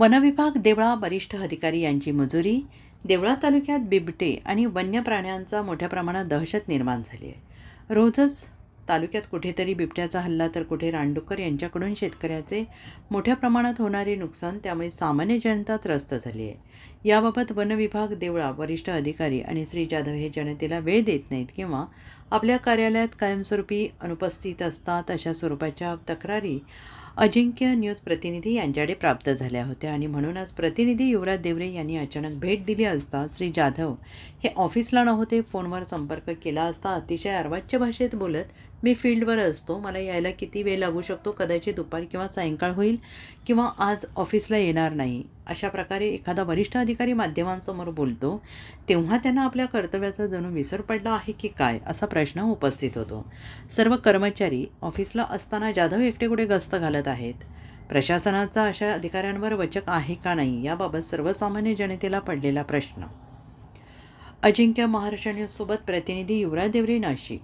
वनविभाग देवळा वरिष्ठ अधिकारी यांची मजुरी देवळा तालुक्यात बिबटे आणि वन्य प्राण्यांचा मोठ्या प्रमाणात दहशत निर्माण झाली आहे. रोजच तालुक्यात कुठेतरी बिबट्याचा हल्ला तर कुठे रानडुक्कर यांच्याकडून शेतकऱ्याचे मोठ्या प्रमाणात होणारे नुकसान त्यामुळे सामान्य जनता त्रस्त झाली आहे. याबाबत वनविभाग देवळा वरिष्ठ अधिकारी आणि श्री जाधव हे जनतेला वेळ देत नाहीत किंवा आपल्या कार्यालयात कायमस्वरूपी अनुपस्थित असतात अशा स्वरूपाच्या तक्रारी अजिंक्य न्यूज प्रतिनिधी यांच्याकडे प्राप्त झाल्या होत्या. आणि म्हणूनच प्रतिनिधी युवराज देवरे यांनी अचानक भेट दिली असता श्री जाधव हे ऑफिसला नव्हते फोनवर संपर्क केला असता अतिशय अर्वाच्य भाषेत बोलत मी फील्डवर असतो मला यायला किती वेळ लागू शकतो? कदाचित दुपारी किंवा सायंकाळ होईल किंवा आज ऑफिसला येणार नाही. अशा प्रकारे एखादा वरिष्ठ अधिकारी माध्यमांसमोर बोलतो तेव्हा त्यांना आपल्या कर्तव्याचा जणू विसर पडला आहे की काय असा प्रश्न उपस्थित होतो. सर्व कर्मचारी ऑफिसला असताना जाधव एकटे कुठे गस्त घालत आहेत. प्रशासनाचा अशा अधिकाऱ्यांवर वचक आहे का नाही याबाबत सर्वसामान्य जनतेला पडलेला प्रश्न. अजिंक्य महाराष्ट्र न्यूजसोबत प्रतिनिधी युवराज देवरे नाशिक.